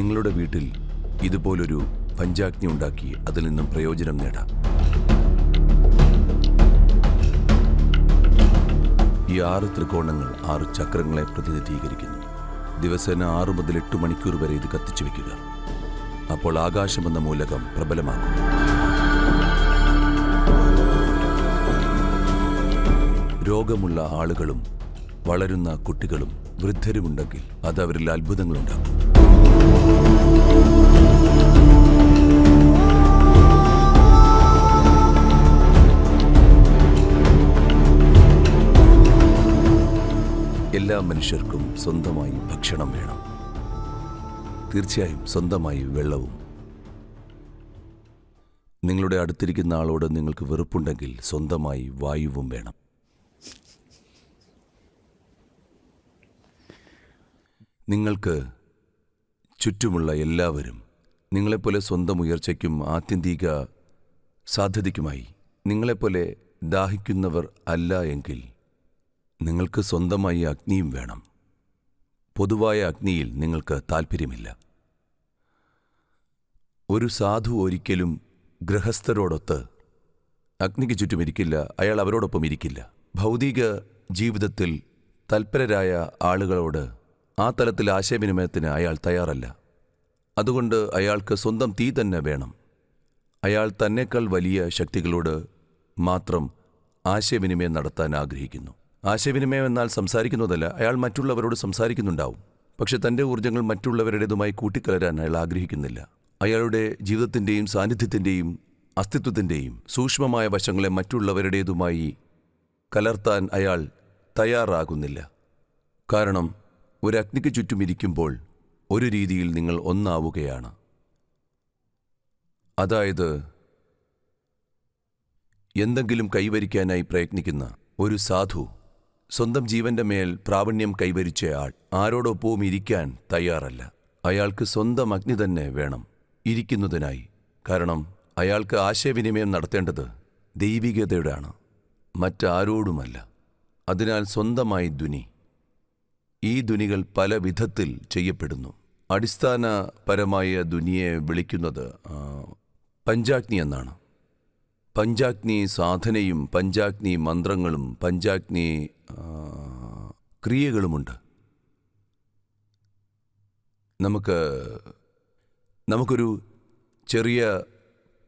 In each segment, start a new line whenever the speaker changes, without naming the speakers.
നിങ്ങളുടെ വീട്ടിൽ ഇതുപോലൊരു പഞ്ചാഗ്നി ഉണ്ടാക്കി അതിൽ നിന്നും പ്രയോജനം നേടാം. ഈ ആറ് ത്രികോണങ്ങൾ ആറ് ചക്രങ്ങളെ പ്രതിനിധീകരിക്കുന്നു. ദിവസേന ആറു മുതൽ എട്ട് മണിക്കൂർ വരെ ഇത് കത്തിച്ചു വെക്കുക. അപ്പോൾ ആകാശമെന്ന മൂലകം പ്രബലമാകും. രോഗമുള്ള ആളുകളും വളരുന്ന കുട്ടികളും വൃദ്ധരുമുണ്ടെങ്കിൽ അത് അവരിൽ അത്ഭുതങ്ങളുണ്ടാക്കും. എല്ലാ മനുഷ്യർക്കും സ്വന്തമായി ഭക്ഷണം വേണം. തീർച്ചയായും സ്വന്തമായി വെള്ളവും. നിങ്ങളുടെ അടുത്തിരിക്കുന്ന ആളോട് നിങ്ങൾക്ക് വെറുപ്പുണ്ടെങ്കിൽ സ്വന്തമായി വായുവും വേണം. നിങ്ങൾക്ക് ചുറ്റുമുള്ള എല്ലാവരും നിങ്ങളെപ്പോലെ സ്വന്തം ഉയർച്ചയ്ക്കും ആത്യന്തിക സാധ്യതയ്ക്കുമായി നിങ്ങളെപ്പോലെ ദാഹിക്കുന്നവർ അല്ല എങ്കിൽ നിങ്ങൾക്ക് സ്വന്തമായി അഗ്നിയും വേണം. പൊതുവായ അഗ്നിയിൽ നിങ്ങൾക്ക് താൽപ്പര്യമില്ല. ഒരു സാധു ഒരിക്കലും ഗൃഹസ്ഥരോടൊത്ത് അഗ്നിക്ക് ചുറ്റുമിരിക്കില്ല അയാൾ അവരോടൊപ്പം ഇരിക്കില്ല. ഭൗതിക ജീവിതത്തിൽ തൽപരരായ ആളുകളോട് ആ തലത്തിൽ ആശയവിനിമയത്തിന് അയാൾ തയ്യാറല്ല. അതുകൊണ്ട് അയാൾക്ക് സ്വന്തം തീ തന്നെ വേണം. അയാൾ തന്നെക്കാൾ വലിയ ശക്തികളോട് മാത്രം ആശയവിനിമയം നടത്താൻ ആഗ്രഹിക്കുന്നു. ആശയവിനിമയം എന്നാൽ സംസാരിക്കുന്നതല്ല അയാൾ മറ്റുള്ളവരോട് സംസാരിക്കുന്നുണ്ടാവും. പക്ഷെ തന്റെ ഊർജങ്ങൾ മറ്റുള്ളവരുടേതുമായി കൂട്ടിക്കലരാൻ അയാൾ ആഗ്രഹിക്കുന്നില്ല. അയാളുടെ ജീവിതത്തിന്റെയും സാന്നിധ്യത്തിന്റെയും അസ്തിത്വത്തിന്റെയും സൂക്ഷ്മമായ വശങ്ങളെ മറ്റുള്ളവരുടേതുമായി കലർത്താൻ അയാൾ തയ്യാറാകുന്നില്ല. കാരണം ഒരു അഗ്നിക്ക് ചുറ്റും ഇരിക്കുമ്പോൾ ഒരു രീതിയിൽ നിങ്ങൾ ഒന്നാവുകയാണ്. അതായത് എന്തെങ്കിലും കൈവരിക്കാനായി പ്രയത്നിക്കുന്ന ഒരു സാധു സ്വന്തം ജീവന്റെ മേൽ പ്രാവണ്യം കൈവരിച്ചയാൾ ആരോടൊപ്പവും ഇരിക്കാൻ തയ്യാറല്ല. അയാൾക്ക് സ്വന്തം അഗ്നി തന്നെ വേണം ഇരിക്കുന്നതിനായി. കാരണം അയാൾക്ക് ആശയവിനിമയം നടത്തേണ്ടത് ദൈവികതയുടെയാണ് മറ്റാരോടുമല്ല. അതിനാൽ സ്വന്തമായി ധ്വനി. ഈ ധ്വനികൾ പല വിധത്തിൽ ചെയ്യപ്പെടുന്നു. അടിസ്ഥാനപരമായ ധ്വനിയെ വിളിക്കുന്നത് പഞ്ചാഗ്നി എന്നാണ്. പഞ്ചാഗ്നി സാധനയും പഞ്ചാഗ്നി മന്ത്രങ്ങളും പഞ്ചാഗ്നി ക്രിയകളുമുണ്ട്. നമുക്ക് നമുക്കൊരു ചെറിയ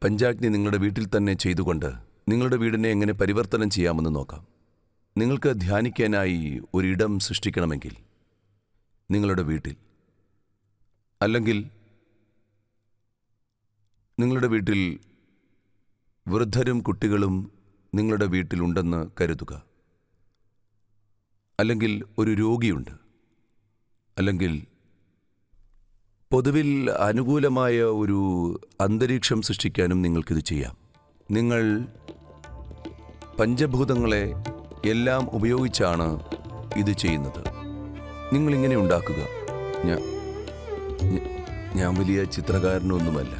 പഞ്ചാഗ്നി നിങ്ങളുടെ വീട്ടിൽ തന്നെ ചെയ്തുകൊണ്ട് നിങ്ങളുടെ വീടിനെ എങ്ങനെ പരിവർത്തനം ചെയ്യാമെന്ന് നോക്കാം. നിങ്ങൾക്ക് ധ്യാനിക്കാനായി ഒരിടം സൃഷ്ടിക്കണമെങ്കിൽ നിങ്ങളുടെ വീട്ടിൽ അല്ലെങ്കിൽ നിങ്ങളുടെ വീട്ടിൽ വൃദ്ധരും കുട്ടികളും നിങ്ങളുടെ വീട്ടിലുണ്ടെന്ന് കരുതുക. അല്ലെങ്കിൽ ഒരു രോഗിയുണ്ട്. അല്ലെങ്കിൽ പൊതുവിൽ അനുകൂലമായ ഒരു അന്തരീക്ഷം സൃഷ്ടിക്കാനും നിങ്ങൾക്കിത് ചെയ്യാം. നിങ്ങൾ പഞ്ചഭൂതങ്ങളെ എല്ലാം ഉപയോഗിച്ചാണ് ഇത് ചെയ്യുന്നത്. നിങ്ങളിങ്ങനെ ഉണ്ടാക്കുക. ഞാൻ ഞാൻ വലിയ ചിത്രകാരനൊന്നുമല്ല.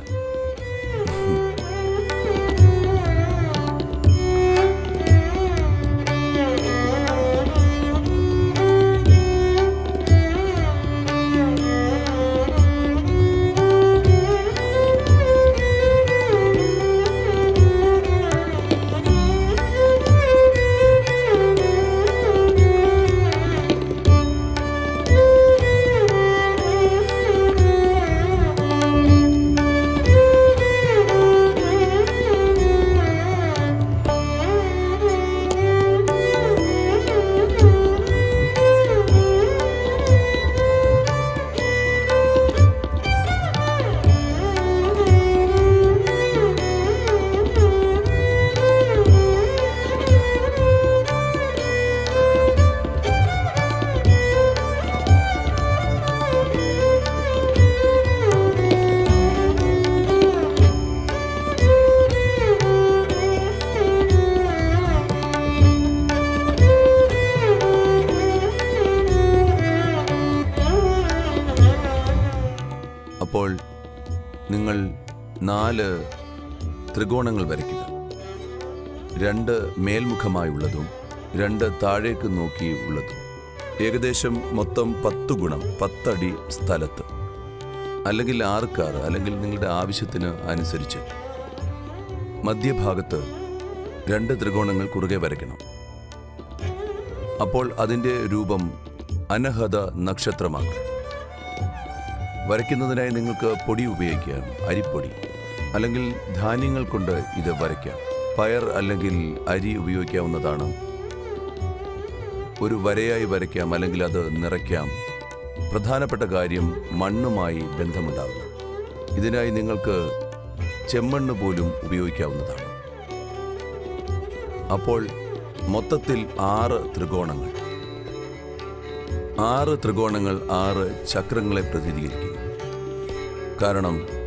നാല് ത്രികോണങ്ങൾ വരയ്ക്കുക. രണ്ട് മേൽമുഖമായുള്ളതും രണ്ട് താഴേക്ക് നോക്കി ഉള്ളതും ഏകദേശം മൊത്തം പത്ത് ഗുണം പത്തടി സ്ഥലത്ത്. അല്ലെങ്കിൽ ആർക്കാർ അല്ലെങ്കിൽ നിങ്ങളുടെ ആവശ്യത്തിന് അനുസരിച്ച്. മധ്യഭാഗത്ത് രണ്ട് ത്രികോണങ്ങൾ കുറുകെ വരയ്ക്കണം. അപ്പോൾ അതിന്റെ രൂപം അനഹത നക്ഷത്രമാകും. വരയ്ക്കുന്നതിനായി നിങ്ങൾക്ക് പൊടി ഉപയോഗിക്കാം അരിപ്പൊടി. അല്ലെങ്കിൽ ധാന്യങ്ങൾ കൊണ്ട് ഇത് വരയ്ക്കാം. പയർ അല്ലെങ്കിൽ അരി ഉപയോഗിക്കാവുന്നതാണ്. ഒരു വരയായി വരയ്ക്കാം അല്ലെങ്കിൽ അത് നിറയ്ക്കാം. പ്രധാനപ്പെട്ട കാര്യം മണ്ണുമായി ബന്ധമുണ്ടാവുക ഇതിനായി നിങ്ങൾക്ക് ചെമ്മണ്ണ് പോലും ഉപയോഗിക്കാവുന്നതാണ്. അപ്പോൾ മൊത്തത്തിൽ ആറ് ത്രികോണങ്ങൾ. ആറ് ത്രികോണങ്ങൾ ആറ് ചക്രങ്ങളെ പ്രതിനിധീകരിക്കുന്നു. കാരണം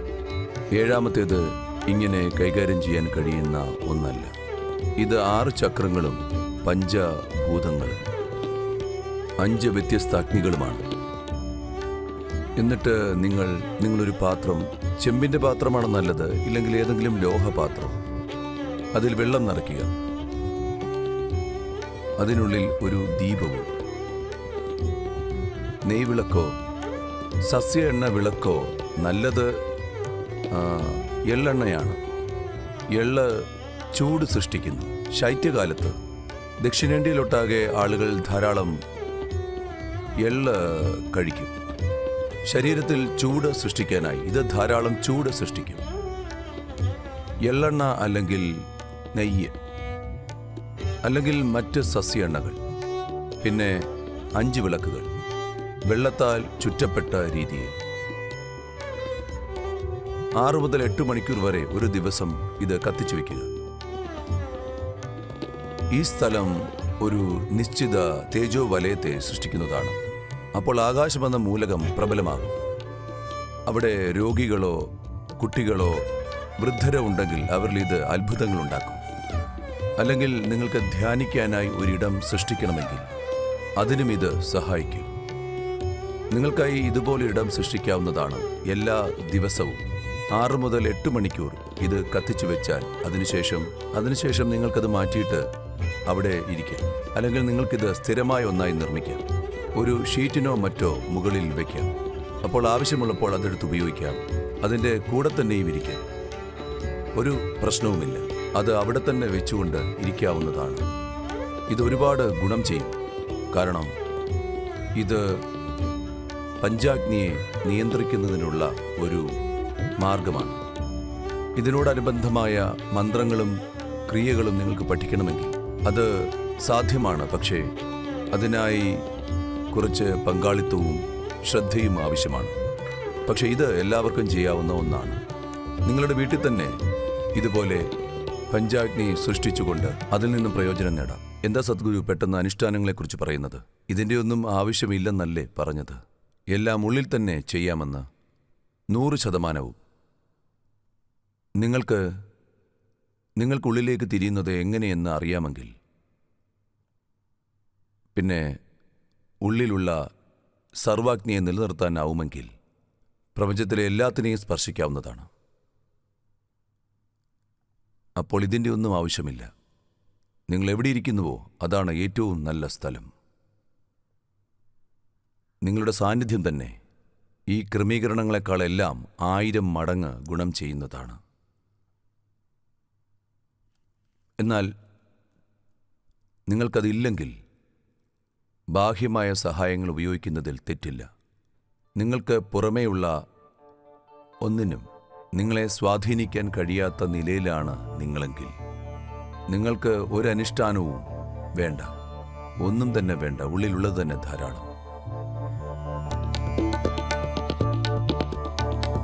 ഏഴാമത്തേത് ഇങ്ങനെ കൈകാര്യം ചെയ്യാൻ കഴിയുന്ന ഒന്നല്ല. ഇത് ആറ് ചക്രങ്ങളും പഞ്ചഭൂതങ്ങളും അഞ്ച് വ്യത്യസ്ത അഗ്നികളുമാണ് എന്നിട്ട് നിങ്ങൾ നിങ്ങളൊരു പാത്രം ചെമ്പിന്റെ പാത്രമാണ് നല്ലത് ഇല്ലെങ്കിൽ ഏതെങ്കിലും ലോഹപാത്രം. അതിൽ വെള്ളം നിറയ്ക്കുക. അതിനുള്ളിൽ ഒരു ദീപവും. നെയ്വിളക്കോ സസ്യ എണ്ണ വിളക്കോ നല്ലത് എള്ളെണ്ണയാണ്. എള്ള് ചൂട് സൃഷ്ടിക്കുന്നു. ശൈത്യകാലത്ത് ദക്ഷിണേന്ത്യയിലൊട്ടാകെ ആളുകൾ ധാരാളം എള്ള് കഴിക്കും. ശരീരത്തിൽ ചൂട് സൃഷ്ടിക്കാനായി ഇത് ധാരാളം ചൂട് സൃഷ്ടിക്കും. എള്ളെണ്ണ അല്ലെങ്കിൽ നെയ്യ് അല്ലെങ്കിൽ മറ്റ് സസ്യ എണ്ണകൾ പിന്നെ അഞ്ച് വിളക്കുകൾ വെള്ളത്താൽ ചുറ്റപ്പെട്ട രീതിയിൽ. ആറു മുതൽ എട്ട് മണിക്കൂർ വരെ ഒരു ദിവസം ഇത് കത്തിച്ചു വെക്കുക. ഈ സ്ഥലം ഒരു നിശ്ചിത തേജോ വലയത്തെ സൃഷ്ടിക്കുന്നതാണ്. അപ്പോൾ ആകാശമെന്ന മൂലകം പ്രബലമാകും. അവിടെ രോഗികളോ കുട്ടികളോ വൃദ്ധരോ ഉണ്ടെങ്കിൽ അവരിൽ ഇത് അത്ഭുതങ്ങൾ ഉണ്ടാക്കും. അല്ലെങ്കിൽ നിങ്ങൾക്ക് ധ്യാനിക്കാനായി ഒരിടം സൃഷ്ടിക്കണമെങ്കിൽ അതിനും ഇത് സഹായിക്കും. നിങ്ങൾക്കായി ഇതുപോലെ ഇടം സൃഷ്ടിക്കാവുന്നതാണ് എല്ലാ ദിവസവും. ആറ് മുതൽ എട്ട് മണിക്കൂർ ഇത് കത്തിച്ചു വെച്ചാൽ അതിനുശേഷം അതിനുശേഷം നിങ്ങൾക്കത് മാറ്റിയിട്ട് അവിടെ ഇരിക്കാം. അല്ലെങ്കിൽ നിങ്ങൾക്കിത് സ്ഥിരമായ ഒന്നായി നിർമ്മിക്കാം. ഒരു ഷീറ്റിനോ മറ്റോ മുകളിൽ വയ്ക്കാം അപ്പോൾ ആവശ്യമുള്ളപ്പോൾ അതെടുത്ത് ഉപയോഗിക്കാം. അതിന്റെ കൂടെ തന്നെയും ഇരിക്കാം. ഒരു പ്രശ്നവുമില്ല. അത് അവിടെ തന്നെ വെച്ചുകൊണ്ട് ഇരിക്കാവുന്നതാണ്. ഇത് ഒരുപാട് ഗുണം ചെയ്യും. കാരണം ഇത് പഞ്ചാഗ്നിയെ നിയന്ത്രിക്കുന്നതിനുള്ള ഒരു മാർഗമാണ്. ഇതിനോടനുബന്ധമായ മന്ത്രങ്ങളും ക്രിയകളും നിങ്ങൾക്ക് പഠിക്കണമെങ്കിൽ അത് സാധ്യമാണ്. പക്ഷേ അതിനായി കുറച്ച് പങ്കാളിത്തവും ശ്രദ്ധയും ആവശ്യമാണ്. പക്ഷേ ഇത് എല്ലാവർക്കും ചെയ്യാവുന്ന ഒന്നാണ്. നിങ്ങളുടെ വീട്ടിൽ തന്നെ ഇതുപോലെ പഞ്ചാഗ്നി സൃഷ്ടിച്ചുകൊണ്ട് അതിൽ നിന്നും പ്രയോജനം നേടാം. എന്താ സദ്ഗുരു പെട്ടെന്ന് അനുഷ്ഠാനങ്ങളെക്കുറിച്ച് പറയുന്നത്? ഇതിന്റെ ഒന്നും ആവശ്യമില്ലെന്നല്ലേ പറഞ്ഞത്? എല്ലാം ഉള്ളിൽ തന്നെ ചെയ്യാമെന്ന് നൂറ് ശതമാനവും നിങ്ങൾക്ക് നിങ്ങൾക്കുള്ളിലേക്ക് തിരിയുന്നത് എങ്ങനെയെന്ന് അറിയാമെങ്കിൽ പിന്നെ ഉള്ളിലുള്ള സർവാജ്ഞയെ നിലനിർത്താനാവുമെങ്കിൽ പ്രപഞ്ചത്തിലെ എല്ലാത്തിനെയും സ്പർശിക്കാവുന്നതാണ്. അപ്പോൾ ഇതിന്റെ ഒന്നും ആവശ്യമില്ല. നിങ്ങൾ എവിടെ ഇരിക്കുന്നുവോ അതാണ് ഏറ്റവും നല്ല സ്ഥലം. നിങ്ങളുടെ സാന്നിധ്യം തന്നെ ഈ ക്രമീകരണങ്ങളെക്കാളെല്ലാം ആയിരം മടങ്ങ് ഗുണം ചെയ്യുന്നതാണ്. എന്നാൽ നിങ്ങൾക്കതില്ലെങ്കിൽ ബാഹ്യമായ സഹായങ്ങൾ ഉപയോഗിക്കുന്നതിൽ തെറ്റില്ല. നിങ്ങൾക്ക് പുറമേയുള്ള ഒന്നിനും നിങ്ങളെ സ്വാധീനിക്കാൻ കഴിയാത്ത നിലയിലാണ് നിങ്ങളെങ്കിൽ. നിങ്ങൾക്ക് ഒരനുഷ്ഠാനവും വേണ്ട. ഒന്നും തന്നെ വേണ്ട. ഉള്ളിലുള്ളത് തന്നെ ധാരാളം.